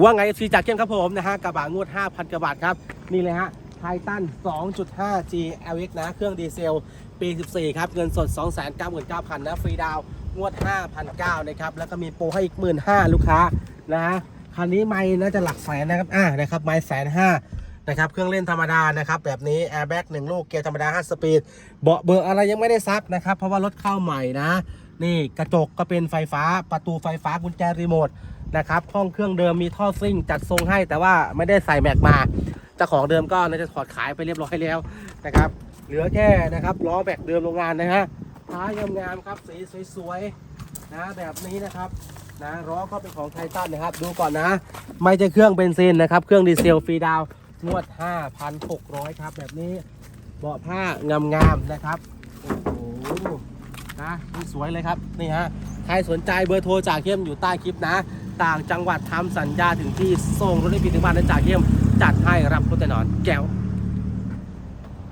ว่าไงซีจากเข้มครับผมนะฮะกระบะงวด 5,000กว่าบาทครับ นี่เลยฮะไททัน 2.5G LX นะ เครื่องดีเซล ปี 14 ครับ เงินสด 299,000นะ ฟรีดาวงวด 5,900นะครับ แล้วก็มีโปรให้อีก 15,000 ลูกค้านะฮะคันนี้ไม่น่าจะหลักแสนนะครับ อ่า นะครับ ไม่แสนห้านะครับ เครื่องเล่นธรรมดานะครับ แบบนี้แอร์แบ็กหนึ่งลูก เกียร์ธรรมดา 5 สปีด เบาะเบอร์อะไรยังไม่ได้ซักนะครับ เพราะว่ารถเข้าใหม่นะ นี่กระจกก็เป็นไฟฟ้า ประตูไฟฟ้า กุญแจรีโมท นะครับ ห้องเครื่องเดิมมีท่อซิ่งจัดทรงให้แต่ว่าไม่ได้ใส่แม็กมาเจ้าของเดิมก็น่าจะถอดขายไปเรียบร้อยแล้วนะครับ เหลือแค่นะครับล้อแบกเดิมโรงงานนะฮะท้ายงามๆครับสีสวยๆนะแบบนี้นะครับนะล้อก็เป็นของไททันนะครับ ดูก่อนนะ ไม่ใช่เครื่องเบนซินนะครับ เครื่องดีเซลฟรีดาวน์งวด 5,600 ครับ แบบนี้เบาะผ้างามๆนะครับโอ้โหนะนี่สวยเลยครับนี่ฮะใครสนใจเบอร์โทรจากเข้มอยู่ใต้คลิปนะ ต่างจังหวัดทำสัญญาถึงที่ส่งรถให้ผิดถึงบ้านนะจากเข้มจัดให้รับรถแน่นอนแก้ว